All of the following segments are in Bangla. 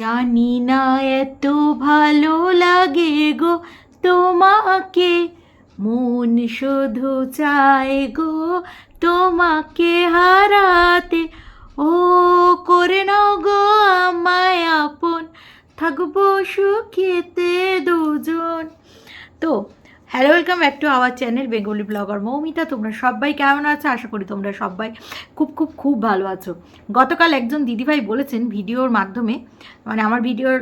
জানি না এত ভালো লাগে গো, তোমাকে মন শুধু চায় গো, তোমাকে হারাতে। ও, করে নাও গো আমায় আপন, থাকব সুখেতে দুজন। তো hello welcome back to our channel Bengali blogger Moumita তোমরা সবাই কেমন আছো? আশা করি তোমরা সবাই খুব খুব খুব ভালো আছো। গতকাল একজন দিদিভাই বলেছেন ভিডিওর মাধ্যমে মানে আমার ভিডিওর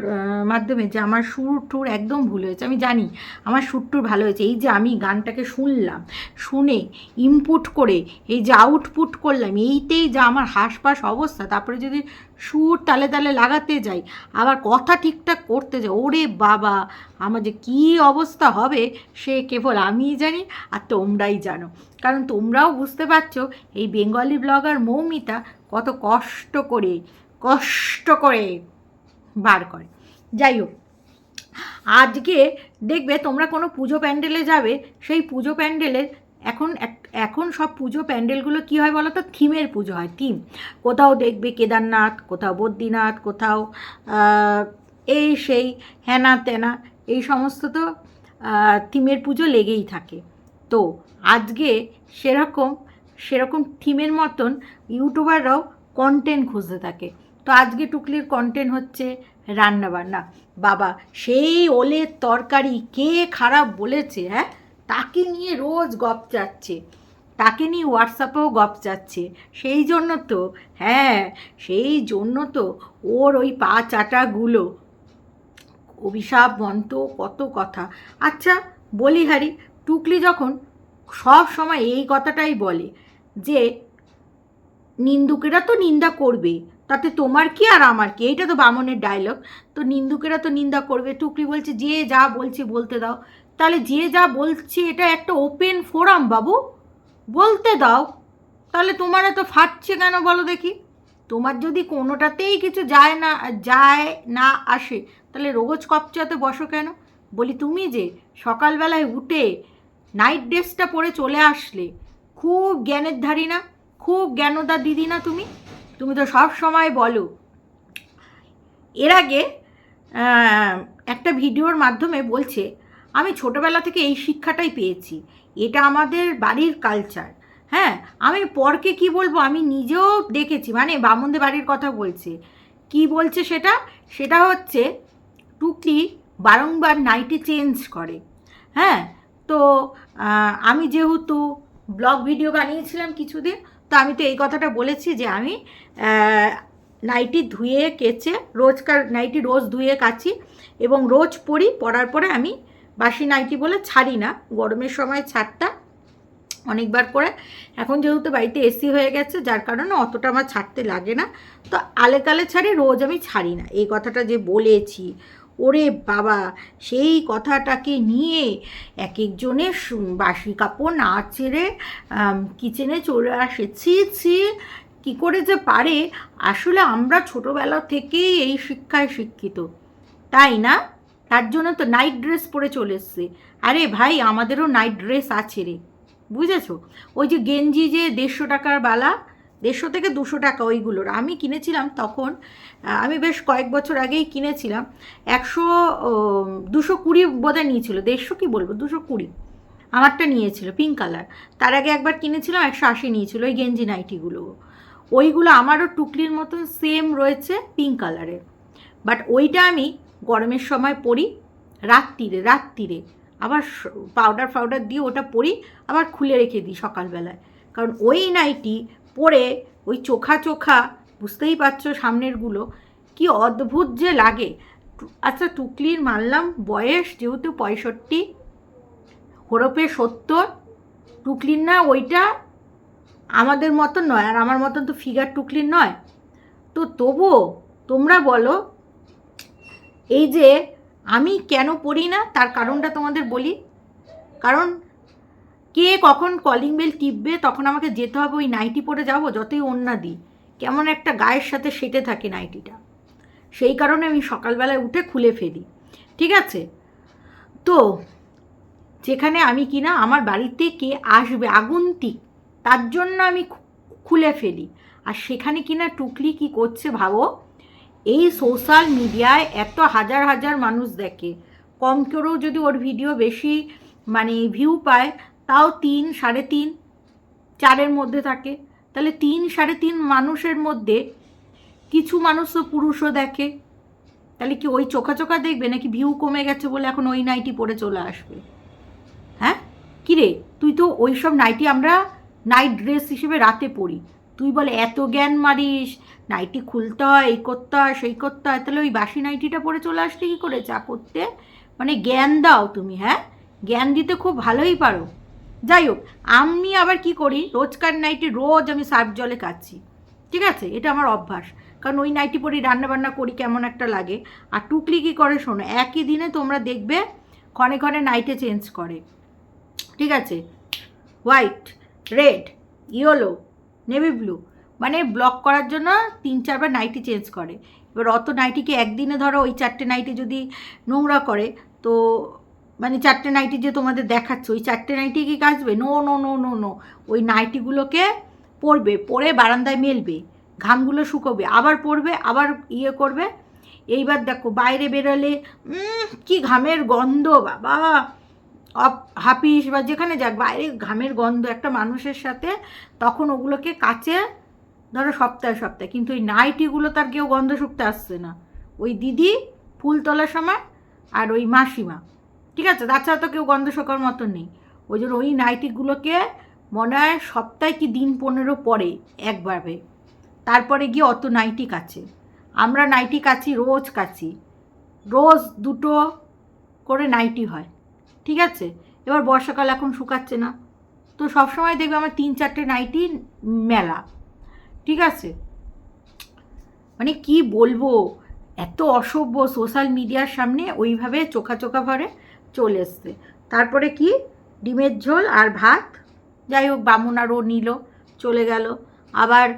মাধ্যমে যে আমার সুর টুর একদম ভুল হয়েছে। আমি জানি আমার সুর টুর ভালো হয়েছে। এই যে আমি গানটাকে শুনলাম, শুনে ইনপুট করে, এই যে আউটপুট করলাম, এইতেই যা আমার হাসপাস অবস্থা। তারপরে যদি সুর তালে তালে লাগাতে যাই, আবার কথা ঠিকঠাক করতে যাই, ওরে বাবা, আমার যে কী অবস্থা হবে, সে কেবল আমিই জানি আর তোমরাই জানো। কারণ তোমরাও বুঝতে পারছ, এই বেঙ্গলি ব্লগার মৌমিতা কত কষ্ট করে কষ্ট করে বার করে। যাই হোক, আজকে দেখবে তোমরা কোনো পুজো প্যান্ডেলে যাবে, সেই পুজো প্যান্ডেলের এখন এখন সব পুজো প্যান্ডেলগুলো কী হয় বলো তো থিমের পুজো হয়, থিম। কোথাও দেখবে কেদারনাথ, কোথাও বদ্রীনাথ, কোথাও এই সেই হেনা তেনা, এই সমস্ত তো থিমের পুজো লেগেই থাকে। তো আজকে সেরকম সেরকম থিমের মতন ইউটিউবাররাও কন্টেন্ট খুঁজতে থাকে। তো আজকে টুকলির কন্টেন্ট হচ্ছে রান্নাবান্না। বাবা, সেই ওলের তরকারি কে খারাপ বলেছে হ্যাঁ? তাকে নিয়ে রোজ গপ যাচ্ছে তাকে নিয়ে হোয়াটসঅ্যাপেও গপ যাচ্ছে সেই জন্য তো হ্যাঁ সেই জন্য তো ওর ওই পা চাটাগুলো। অভিশাপ মন্ত্র, কত কথা। আচ্ছা বলি হারি, টুকলি যখন সব সময় এই কথাটাই বলে যে, নিন্দুকেরা তো নিন্দা করবে, তাতে তোমার কি আর আমার কি? এইটা তো বামনের ডায়লগ তো নিন্দুকেরা তো নিন্দা করবে। টুকলি বলছে, যে যা বলছে বলতে দাও। তাহলে যে যা বলছি, এটা একটা ওপেন ফোরাম বাবু। বলতে দাও। তাহলে তোমার এত ফাটছে কেন বলো দেখি? তোমার যদি কোনোটাতেই কিছু যায় না যায় না আসে, তাহলে রোজ কপচাতে বসো কেন? বলি তুমি যে সকালবেলায় উঠে নাইট ড্রেসটা পরে চলে আসলে, খুব জ্ঞানের ধারী না? খুব জ্ঞানদা দিদি না তুমি? তুমি তো সব সময় বলো। এর আগে একটা ভিডিওর মাধ্যমে বলছে আমি ছোটোবেলা থেকে এই শিক্ষাটাই পেয়েছি। এটা আমাদের বাড়ির কালচার হ্যাঁ আমি পরকে কি বলব? আমি নিজেও দেখেছি মানে বামুনদের বাড়ির কথা বলছে। কি বলছে সেটা? সেটা হচ্ছে, টুকলি বারংবার নাইটি চেঞ্জ করে। হ্যাঁ তো আমি যেহেতু ব্লগ ভিডিও বানিয়েছিলাম কিছুদিন, তো আমি তো এই কথাটা বলেছি যে আমি নাইটি ধুয়ে কেচে, রোজকার নাইটি রোজ ধুয়ে কাচি এবং রোজ পরি পরার পরে আমি বাসি নাইটি বলে ছাড়ি না। গরমের সময় ছাড়টা অনেকবার করে এখন যেহেতু বাড়িতে এসি হয়ে গেছে, যার কারণে অতটা আমার ছাড়তে লাগে না। তো আলে কালে ছাড়ি, রোজ আমি ছাড়ি না। এই কথাটা যে বলেছি, ওরে বাবা, সেই কথাটাকে নিয়ে এক একজনের বাসি কাপড় না ছেড়ে কিচেনে চলে আসে। ছি ছি, কী করে যে পারে? আসলে আমরা ছোটোবেলা থেকেই এই শিক্ষায় শিক্ষিত। তাই না? তার জন্য তো নাইট ড্রেস পরে চলে এসছে। আরে ভাই, আমাদেরও নাইট ড্রেস আছে রে। বুঝেছ? ওই যে গেঞ্জি যে দেড়শো টাকার বালা, দেড়শো থেকে দুশো টাকা ওইগুলোর। আমি কিনেছিলাম তখন আমি বেশ কয়েক বছর আগেই কিনেছিলাম। একশো দুশো কুড়ি বোধহয় নিয়েছিল। দেড়শো কি বলব? দুশো কুড়ি। আমারটা নিয়েছিল পিঙ্ক কালার তার আগে একবার কিনেছিলাম, একশো আশি নিয়েছিল ওই গেঞ্জি নাইটিগুলো। ওইগুলো আমারও টুকলির মতন সেম রয়েছে পিঙ্ক কালারের বাট ওইটা আমি গরমের সময় পরি, রাত্রিরে রাত্রিরে। আবার পাউডার ফাউডার দিয়ে ওটা পরি, আবার খুলে রেখে দিই সকালবেলায়। কারণ ওই নাইটি পরে ওই চোখা চোখা, বুঝতেই পারছ সামনেরগুলো কি অদ্ভুত যে লাগে। আচ্ছা টুকলির মানলাম বয়স যেহেতু পঁয়ষট্টি, হরপে সত্তর, টুকলির না ওইটা আমাদের মতন নয়, আর আমার মতন তো ফিগার টুকলির নয়। তো তবুও তোমরা বলো এই যে আমি কেন পড়ি না, তার কারণটা তোমাদের বলি। কারণ কে কখন কলিং বেল টিপবে, তখন আমাকে যেতে হবে ওই নাইটি পরে যাব, যতই অন্যা দিই। কেমন একটা গায়ের সাথে সেটে থাকে নাইটিটা সেই কারণে আমি সকালবেলায় উঠে খুলে ফেলি। ঠিক আছে? তো যেখানে আমি কিনা, আমার বাড়িতে কে আসবে, আগন্তিক, তার জন্য আমি খুলে ফেলি। আর সেখানে কিনা টুকলি কি করছে ভাবো? এই সোশ্যাল মিডিয়ায় এত হাজার হাজার মানুষ দেখে। কম করেও যদি ওর ভিডিও বেশি মানে ভিউ পায়, তাও তিন, সাড়ে তিন, চারের মধ্যে থাকে। তাহলে তিন, সাড়ে তিন মানুষের মধ্যে কিছু মানুষ তো পুরুষও দেখে। তাহলে কি ওই চোখা চোখা দেখবে, নাকি ভিউ কমে গেছে বলে এখন ওই নাইটি পরে চলে আসবে? হ্যাঁ? কিরে? তুই তো ওই সব নাইটি আমরা নাইট ড্রেস হিসেবে রাতে পরি। তুই বলে, এত জ্ঞান মারিস, নাইটি খুলতে হয়, এই করতে হয়, সেই করতে হয়। তাহলে ওই বাসি নাইটিটা পরে চলে আসলে কী করে? চা করতে? মানে জ্ঞান দাও তুমি হ্যাঁ? জ্ঞান দিতে খুব ভালোই পারো। যাই হোক, আমি আবার কি করি? রোজকার নাইটি রোজ আমি সার্ফ জলে কাচ্ছি ঠিক আছে? এটা আমার অভ্যাস। কারণ ওই নাইটি পরি রান্নাবান্না করি কেমন একটা লাগে। আর টুকলি কী করে শোনো, একই দিনে তোমরা দেখবে ক্ষণে ক্ষণে নাইটে চেঞ্জ করে। ঠিক আছে? White, red, yellow navy blue. মানে ব্লক করার জন্য তিন চারবার নাইটি চেঞ্জ করে। এবার অত নাইটিকে একদিনে ধরো ওই চারটে নাইটি যদি নোংরা করে, তো মানে চারটে নাইটি যে তোমাদের দেখাচ্ছে, ওই চারটে নাইটি কি কাচবে? No no no no no ওই নাইটিগুলোকে পরবে পরে বারান্দায় মেলবে, ঘামগুলো শুকোবে, আবার পরবে আবার ইয়ে করবে। এইবার দেখো বাইরে বেরোলে কি ঘামের গন্ধ, বাবা! হাপিস বা যেখানে যাক, বাইরে ঘামের গন্ধ, একটা মানুষের সাথে, তখন ওগুলোকে কাচে, ধরো সপ্তাহে সপ্তাহে, কিন্তু ওই নাইটিগুলো তার কেউ গন্ধ শুকতে আসছে না। ওই দিদি, ফুল তোলার সময়, আর ওই মাসিমা। ঠিক আছে? তাছাড়া তো কেউ গন্ধ শোকার মতো নেই। ওই জন্য ওই নাইটিগুলোকে মনে হয় সপ্তাহে কি দিন পনেরো পরে একবারে তারপরে গিয়ে অত নাইটি কাছে আমরা নাইটি কাছি রোজ কাছি রোজ দুটো করে নাইটি হয়। ঠিক আছে? এবার বর্ষাকাল এখন শুকাচ্ছে না। তো সবসময় দেখবে আমার তিন চারটে নাইটি মেলা। ঠিক আছে? মানে কি বলব? এত অসভ্য সোশ্যাল মিডিয়ার সামনে ওইভাবে চোখা চোখা ভরে চলে এসছে। তারপরে কি? ডিমের ঝোল আর ভাত। যাই হোক, বামুন আরও নিল, চলে গেল। আবার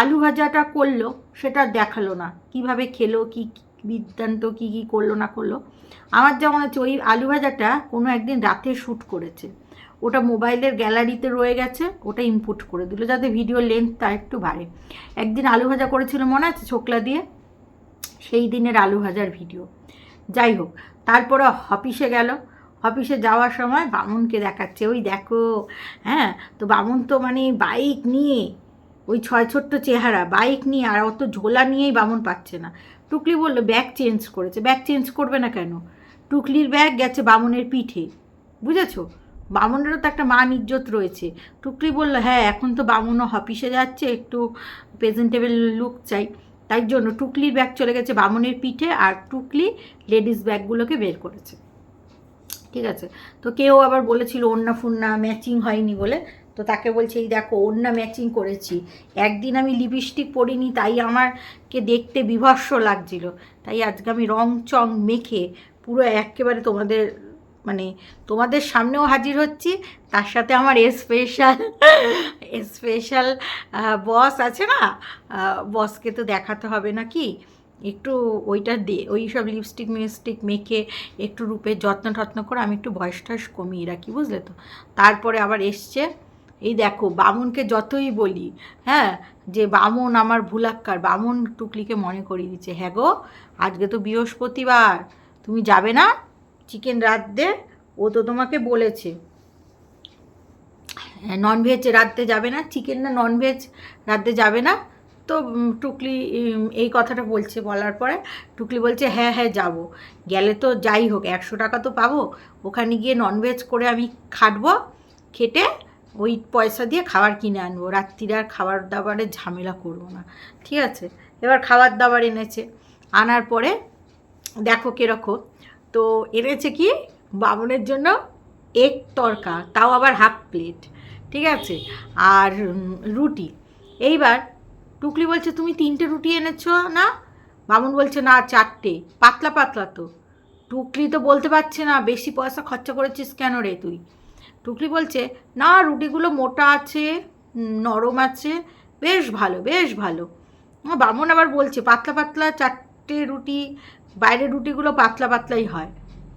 আলু ভাজাটা করল, সেটা দেখাল না। কীভাবে খেলো, কি বিদ্যান্ত, কি কি করল না করল। আমার যেমন হচ্ছে ওই আলু ভাজাটা কোনো একদিন রাতে শ্যুট করেছে। ওটা মোবাইলের গ্যালারিতে রয়ে গেছে, ওটা ইনপুট করে দিল যাতে ভিডিও লেন্থটা একটু বাড়ে। একদিন আলু ভাজা করেছিল মনে আছে ছোকলা দিয়ে? সেই দিনের আলু ভাজার ভিডিও যাই হোক, তারপরে অফিসে গেল। অফিসে যাওয়ার সময় বামুনকে দেখাচ্ছে, ওই দেখো হ্যাঁ তো বামুন তো মানে বাইক নিয়ে, ওই ছয় ছোট্ট চেহারা বাইক নিয়ে, আর অত ঝোলা নিয়েই বামুন পাচ্ছে না। টুকলি বলল, ব্যাগ চেঞ্জ করেছে। ব্যাগ চেঞ্জ করবে না কেন? টুকলির ব্যাগ গেছে বামুনের পিঠে। বুঝেছ? বামুনেরও তো একটা মান ইজ্জত রয়েছে। টুকলি বলল হ্যাঁ এখন তো বামুনও অফিসে যাচ্ছে, একটু প্রেজেন্টেবল লুক চাই। তাই জন্য টুকলির ব্যাগ চলে গেছে বামুনের পিঠে আর টুকলি লেডিস ব্যাগগুলোকে বের করেছে। ঠিক আছে? তো কেউ আবার বলেছিল ওন্না ফুন্না ম্যাচিং হয়নি বলে। তো তাকে বলছে, এই দেখো ওন্না ম্যাচিং করেছি। একদিন আমি লিপস্টিক পরিনি, তাই আমারকে দেখতে বিভৎস লাগছিল। তাই আজকে আমি রং চং মেখে পুরো একেবারে তোমাদের মানে তোমাদের সামনেও হাজির হচ্ছি। তার সাথে আমার স্পেশাল স্পেশাল বস আছে না? বসকে তো দেখাতে হবে নাকি একটু ওইটা দিয়ে ওই সব লিপস্টিক মিপস্টিক মেখে একটু রূপের যত্ন টত্ন করে আমি একটু বয়স টয়স কমিয়ে রাখি, বুঝলে তো? তারপরে আবার এসছে এই দেখো, বামুনকে যতই বলি হ্যাঁ যে বামুন আমার ভুলাক্কার, বামুন টুকলিকে মনে করিয়ে দিচ্ছে হ্যাঁ গো, আজকে তো বৃহস্পতিবার, তুমি যাবে না চিকেন রাঁধতে? ও তো তোমাকে বলেছে। ননভেজ রাঁধতে যাবে না চিকেন না ননভেজ রাঁধতে যাবে না। তো টুকলি এই কথাটা বলছে, বলার পরে টুকলি বলছে হ্যাঁ হ্যাঁ যাব। গেলে তো যাই হোক, একশো টাকা তো পাবো। ওখানে গিয়ে ননভেজ করে আমি খাটবো, খেটে ওই পয়সা দিয়ে খাবার কিনে আনব। রাত্রিরে আর খাবার দাবারের ঝামেলা করব না। ঠিক আছে? এবার খাবার দাবার এনেছে। আনার পরে দেখো কীরকম। তো এনেছে কি? বামনের জন্য এক তরকা, তাও আবার হাফ প্লেট ঠিক আছে? আর রুটি। এইবার টুকলি বলছে, তুমি তিনটে রুটি এনেছো না? বামুন বলছে, না, চারটে। পাতলা পাতলা তো। টুকলি তো বলতে পারছে না। বেশি পয়সা খরচা করেছিস কেন রে তুই? টুকলি বলছে, না, রুটিগুলো মোটা আছে নরম আছে, বেশ ভালো বেশ ভালো। বামুন আবার বলছে, পাতলা পাতলা চারটে রুটি, বাইরের রুটিগুলো পাতলা, পাতলাই হয়।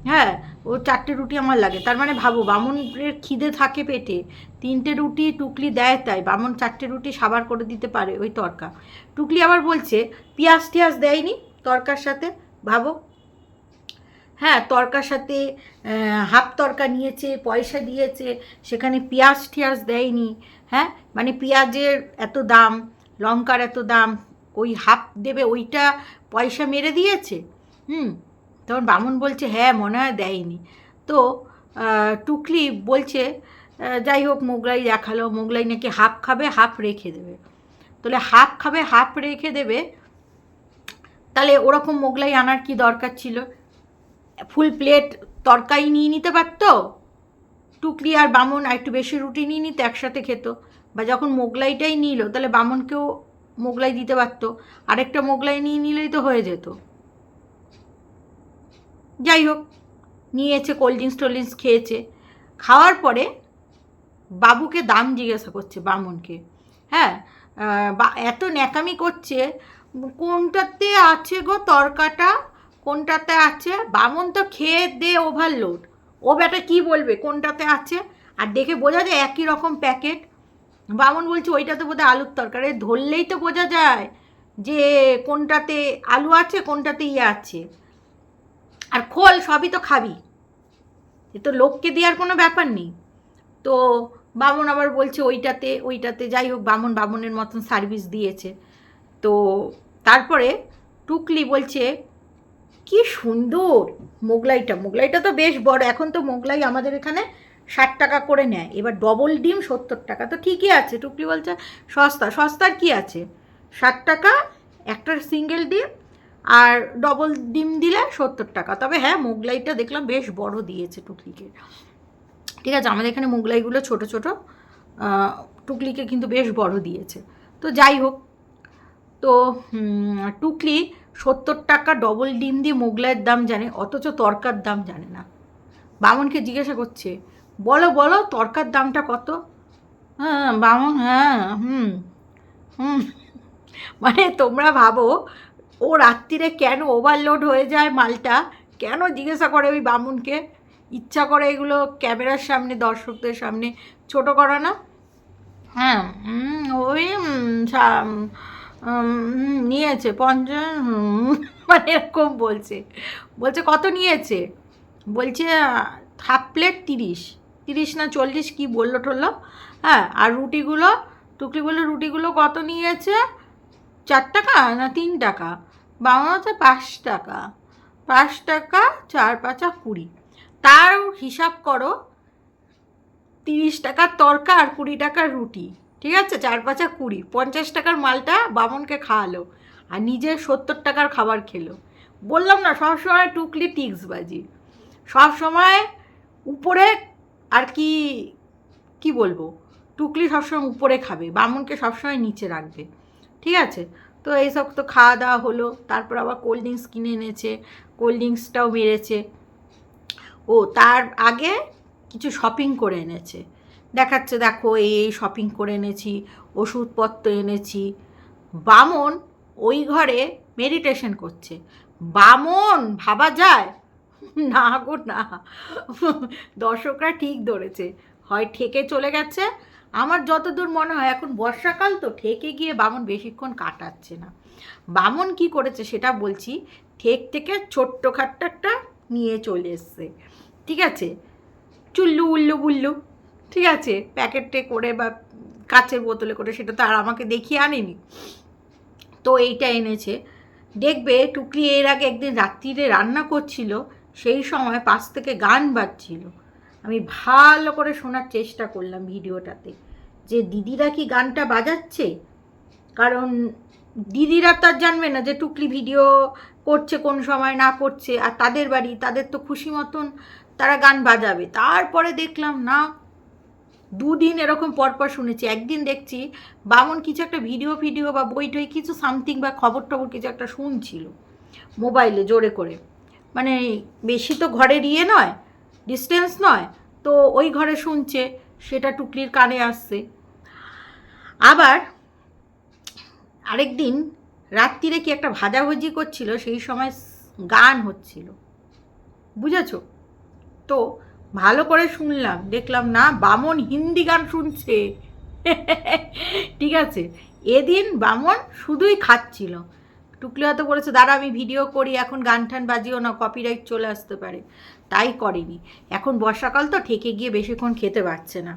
হ্যাঁ ও চারটে রুটি আমার লাগে। তার মানে ভাবো, বামুনের খিদে থাকে পেটে, তিনটে রুটি টুকলি দেয় তাই, বামুন চারটে রুটি সাবার করে দিতে পারে ওই তরকা। টুকলি আবার বলছে, পেঁয়াজ, টিয়াজ দেয়নি তরকার সাথে? ভাবো হ্যাঁ তরকার সাথে হাফ তরকা নিয়েছে, পয়সা দিয়েছে, সেখানে পেঁয়াজ টিয়াজ দেয়নি হ্যাঁ? মানে পেঁয়াজের এত দাম, লঙ্কার এত দাম, ওই হাফ দেবে, ওইটা পয়সা মেরে দিয়েছে, হুম? তখন বামুন বলছে হ্যাঁ মনে হয় দেয়নি। তো টুকলি বলছে যাই হোক, মোগলাই দেখাল, মোগলাই নাকি হাফ খাবে, হাফ রেখে দেবে। তাহলে হাফ খাবে, হাফ রেখে দেবে, তাহলে ওরকম মোগলাই আনার কি দরকার ছিল? ফুল প্লেট তরকারি নিয়ে নিতে পারতো? টুকলি আর বামন আর একটু বেশি রুটি নিয়ে নিতে, একসাথে খেত। বা যখন মোগলাইটাই নিল, তাহলে বামনকেও মোগলাই দিতে পারতো। আরেকটা মোগলাই নিয়ে নিলেই তো হয়ে যেত। যাই হোক, নিয়েছে কোল্ড ড্রিঙ্কস টোল্ড ড্রিঙ্কস খেয়েছে। খাওয়ার পরে বাবুকে দাম জিজ্ঞাসা করছে বামনকে। হ্যাঁ এত ন্যাকামি করছে, কোনটাতে আছে গো তরকাটা? কোনটাতে আছে? বামন তো খেয়ে দে ওভারলোড ও বেটা কি বলবে? কোনটাতে আছে? আর দেখে বোঝা যায় একই রকম প্যাকেট বামন বলছে, ওইটাতে বোধহয় আলুর তরকারি। ধরলেই তো বোঝা যায় যে কোনটাতে আলু আছে কোনটাতে ইয়ে আছে। আর খোল, সবই তো খাবি। এ তো লোককে দেওয়ার কোনো ব্যাপার নেই। তো বামন আবার বলছে, ওইটাতে ওইটাতে। যাই হোক, বামন বামনের মতন সার্ভিস দিয়েছে। তো তারপরে টুকলি বলছে কি সুন্দর! মোগলাইটা মোগলাইটা তো বেশ বড়, এখন তো মোগলাই আমাদের এখানে ষাট টাকা করে নেয়। এবার ডবল ডিম সত্তর টাকা, তো ঠিকই আছে টুকলি বলছে সস্তা, সস্তার কি আছে? ষাট টাকা, একটা সিঙ্গেল ডিম, আর ডবল ডিম দিলে সত্তর টাকা। তবে হ্যাঁ মোগলাইটা দেখলাম বেশ বড় দিয়েছে টুকলিকে ঠিক আছে, আমাদের এখানে মোগলাইগুলো ছোট ছোট টুকলিকে কিন্তু বেশ বড় দিয়েছে। তো যাই হোক, তো টুকলি সত্তর টাকা ডবল ডিম দিয়ে মোগলাইয়ের দাম জানে, অথচ তরকার দাম জানে না। বামনকে জিজ্ঞাসা করছে, বলো বলো, তরকার দামটা কত? হ্যাঁ বামন হ্যাঁ হুম হুম। মানে তোমরা ভাবো, ও রাত্রিরে কেন ওভারলোড হয়ে যায় মালটা? কেন জিজ্ঞাসা করে ওই বামুনকে? ইচ্ছা করে এগুলো ক্যামেরার সামনে, দর্শকদের সামনে, ছোট করা না? হ্যাঁ ওই নিয়েছে, পঞ্চাশ মানে এরকম বলছে। বলছে, কত নিয়েছে? বলছে হাফ প্লেট তিরিশ। তিরিশ না চল্লিশ, কি বলল টললো হ্যাঁ আর রুটিগুলো টুকলি বলল রুটিগুলো কত নিয়েছে? চার টাকা না তিন টাকা? বাংলা হচ্ছে পাঁচ টাকা। পাঁচ টাকা, চার পাঁচা কুড়ি। তার হিসাব করো, তিরিশ টাকার তরকা আর কুড়ি টাকার রুটি। ঠিক আছে? চার পাঁচা কুড়ি। পঞ্চাশ টাকার মালটা বামনকে খাওয়ালো আর নিজে সত্তর টাকার খাবার খেলো। বললাম না সবসময় টুকলি টিক্স বাজি সবসময় উপরে আর কি কি বলব? টুকলি সবসময় উপরে খাবে, বামনকে সবসময় নিচে রাখবে। ঠিক আছে? তো এইসব তো খাওয়া দাওয়া হলো। তারপর আবার কোল্ড ড্রিঙ্কস কিনে এনেছে, কোল্ড ড্রিঙ্কসটাও মেরেছে। ও, তার আগে কিছু শপিং করে এনেছে। দেখাচ্ছে, দেখো, এই শপিং করে এনেছি, ওষুধপত্র এনেছি। বামন ওই ঘরে মেডিটেশন করছে। বামন, ভাবা যায়? না গো, না। দর্শকরা ঠিক ধরেছে। হয় ঠেকে চলে গেছে। আমার যতদূর মনে হয়, এখন বর্ষাকাল তো ঠেকে গিয়ে বামন বেশিক্ষণ কাটাচ্ছে না। বামন কি করেছে সেটা বলছি, ঠেক থেকে ছোট্ট খাট্ট একটা নিয়ে চলে এসছে। ঠিক আছে? চুল্লু উল্লু বুল্লু। ঠিক আছে, প্যাকেটে করে বা কাচের বোতলে করে সেটা তো আর আমাকে দেখিয়ে আনেনি। তো এইটা এনেছে। দেখবে টুকরি এর আগে একদিন রাত্রিরে রান্না করছিল, সেই সময় পাশ থেকে গান বাজছিল। আমি ভালো করে শোনার চেষ্টা করলাম ভিডিওটাতে যে দিদিরা কি গানটা বাজাচ্ছে? কারণ দিদিরা তো আর জানবে না যে টুকলি ভিডিও করছে কোন সময়, না করছে। আর তাদের বাড়ি, তাদের তো খুশি মতন তারা গান বাজাবে। তারপরে দেখলাম না দুদিন এরকম পরপর শুনেছি। একদিন দেখছি বামন কিছু একটা ভিডিও ভিডিও বা বই টই কিছু সামথিং বা খবর টবর কিছু একটা শুনছিল মোবাইলে জোরে করে। মানে বেশি তো ঘরের ইয়ে নয় ডিস্টেন্স নয়, তো ওই ঘরে শুনছে, সেটা টুকলির কানে আসছে। আবার আরেকদিন রাত্রিরে কি একটা ভাজাভুজি করছিল, সেই সময় গান হচ্ছিল। বুঝেছ? তো ভালো করে শুনলাম, দেখলাম না, বামন হিন্দি গান শুনছে। ঠিক আছে, এদিন বামন শুধুই খাচ্ছিল। টুকলি হয়তো বলেছে, দাঁড়া, আমি ভিডিও করি, এখন গান টান বাজিও না কপিরাইট চলে আসতে পারে। তাই করেনি। এখন বর্ষাকাল তো ঠেকে গিয়ে বেশিক্ষণ খেতে পারছে না।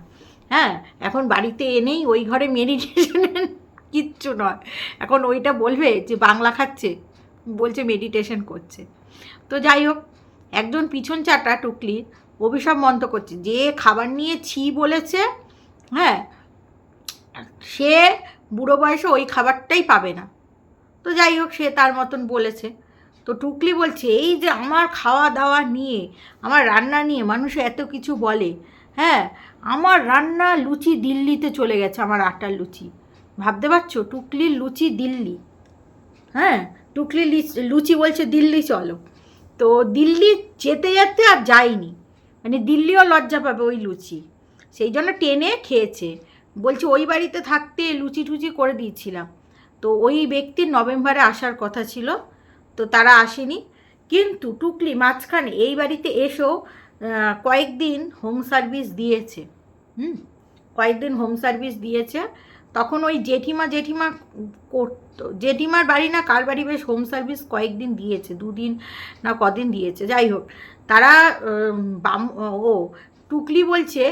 হ্যাঁ এখন বাড়িতে এনেই ওই ঘরে মেডিটেশনের কিচ্ছু নয়। এখন ওইটা বলবে যে, বাংলা খাচ্ছে, বলছে মেডিটেশন করছে। তো যাই হোক, একজন পিছন চাটা টুকলি অভিশাপ মন্ত করছে। যে খাবার নিয়ে ছি বলেছে হ্যাঁ সে বুড়ো বয়সে ওই খাবারটাই পাবে না। তো যাই হোক, সে তার মতন বলেছে। তো টুকলি বলছে, এই যে আমার খাওয়া দাওয়া নিয়ে, আমার রান্না নিয়ে মানুষ এত কিছু বলে হ্যাঁ আমার রান্না লুচি দিল্লিতে চলে গেছে, আমার আটার লুচি। ভাবতে পারছ? টুকলির লুচি দিল্লি। হ্যাঁ টুকলি লিচ- বলছে দিল্লি চলো। তো দিল্লি যেতে যেতে আর যায়নি। মানে দিল্লিও লজ্জা পাবে ওই লুচি। সেই জন্য টেনে খেয়েছে। বলছে, ওই বাড়িতে থাকতে লুচি টুচি করে দিয়েছিলাম। তো ওই ব্যক্তির নভেম্বরে আসার কথা ছিল, তো তারা আসেনি। কিন্তু টুকলি মাঝখানে এই বাড়িতে এসেও কয়েকদিন হোম সার্ভিস দিয়েছে। হুম, কয়েকদিন হোম সার্ভিস দিয়েছে। তখন ওই জেঠিমা জেঠিমা করতো জেঠিমার বাড়ি না, কার বাড়ি বেশ হোম সার্ভিস কয়েকদিন দিয়েছে, দুদিন না কদিন দিয়েছে। যাই হোক তারা বাম, ও, টুকলি বলছে,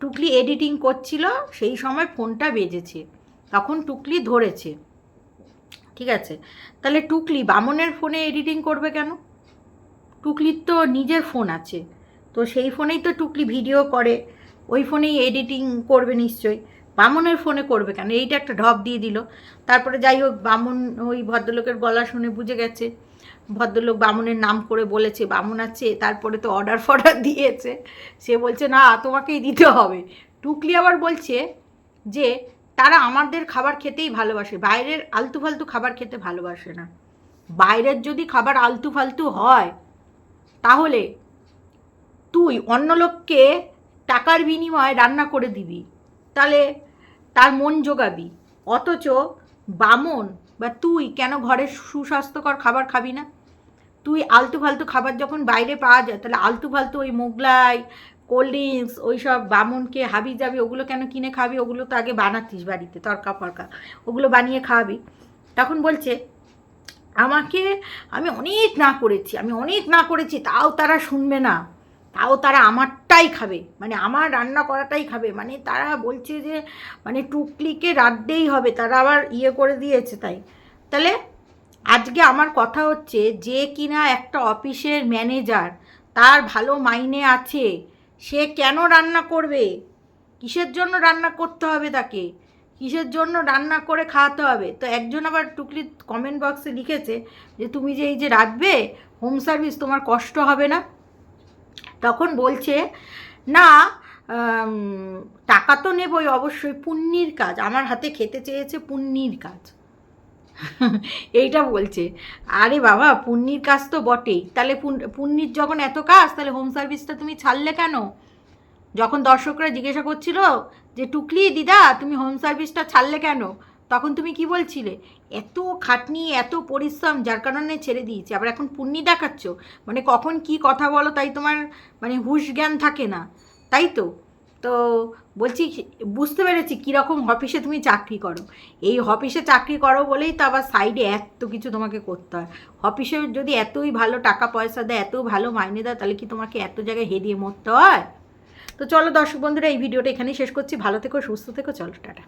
টুকলি এডিটিং করছিল, সেই সময় ফোনটা বেজেছে। তখন টুকলি ধরেছে। ঠিক আছে? তাহলে টুকলি বামনের ফোনে এডিটিং করবে কেন? টুকলির তো নিজের ফোন আছে। তো সেই ফোনেই তো টুকলি ভিডিও করে। ওই ফোনেই এডিটিং করবে নিশ্চয়ই। বামনের ফোনে করবে কেন? এইটা একটা ঢপ দিয়ে দিল। তারপরে যাই হোক, বামন ওই ভদ্রলোকের গলা শুনে বুঝে গেছে। ভদ্রলোক বামনের নাম করে বলেছে, বামন আছে, তারপরে তো অর্ডার ফর্ডার দিয়েছে। সে বলছে, না, তোমাকেই দিতে হবে। টুকলি আবার বলছে যে, তারা আমাদের খাবার খেতেই ভালোবাসে, বাইরের আলতু ফালতু খাবার খেতে ভালোবাসে না। বাইরের যদি খাবার আলতু ফালতু হয়, তাহলে তুই অন্য লোককে টাকার বিনিময়ে রান্না করে দিবি, তাহলে তার মন জোগাবি। অথচ বামন বা তুই কেন ঘরের সুস্বাস্থ্যকর খাবার খাবি না? তুই আলতু ফালতু খাবার যখন বাইরে পাওয়া যায়, তাহলে আলতু ফালতু ওই মোগলাই কোল্ড ড্রিঙ্কস ওই সব বামনকে হাবি যাবি ওগুলো কেন কিনে খাবি? ওগুলো তো আগে বানাতিস বাড়িতে, তরকা ফরকা, ওগুলো বানিয়ে খাওয়াবি তখন বলছে, আমাকে, আমি অনেক না করেছি, আমি অনেক না করেছি, তাও তারা শুনবে না, তাও তারা আমারটাই খাবে মানে আমার রান্না করাটাই খাবে। মানে তারা বলছে যে মানে টুকলিকে রাঁধতেই হবে, তারা আবার ইয়ে করে দিয়েছে তাই। তাহলে আজকে আমার কথা হচ্ছে যে কিনা একটা অফিসের ম্যানেজার, তার ভালো মাইনে আছে, সে কেন রান্না করবে? কিসের জন্য রান্না করতে হবে তাকে? কিসের জন্য রান্না করে খাওয়াতে হবে? তো একজন আবার টুকলি কমেন্ট বক্সে লিখেছে যে, তুমি যে এই যে রাখবে হোম সার্ভিস তোমার কষ্ট হবে না? তখন বলছে, না টাকা তো নেবই অবশ্যই, পুণ্যির কাজ। আমার হাতে খেতে চেয়েছে পুণ্যির কাজ। এইটা বলছে। আরে বাবা, পুণ্যির কাজ তো বটেই। তাহলে পুণ্যির যখন এত কাজ, তাহলে হোম সার্ভিসটা তুমি ছাড়লে কেন? যখন দর্শকরা জিজ্ঞাসা করছিল যে, টুকলি, দিদা, তুমি হোম সার্ভিসটা ছাড়লে কেন? তখন তুমি কি বলছিলে? এত খাটনি, এত পরিশ্রম, যার কারণে ছেড়ে দিয়েছি। আবার এখন পুণ্যি দেখাচ্ছ। মানে কখন কি কথা বলো তাই তোমার মানে হুশ জ্ঞান থাকে না। তাই তো? তো বলছি, বুঝতে পেরেছি কীরকম অফিসে তুমি চাকরি করো। এই অফিসে চাকরি করো বলেই তো আবার সাইডে এত কিছু তোমাকে করতে হয়। অফিসে যদি এতই ভালো টাকা পয়সা দেয়, এত ভালো মাইনে দেয়, তাহলে কি তোমাকে এত জায়গায় হেরিয়ে মরতে হয়? তো চলো দর্শক বন্ধুরা, এই ভিডিওটা এখানেই শেষ করছি। ভালো থেকো, সুস্থ থেকো, চলো, টাটা।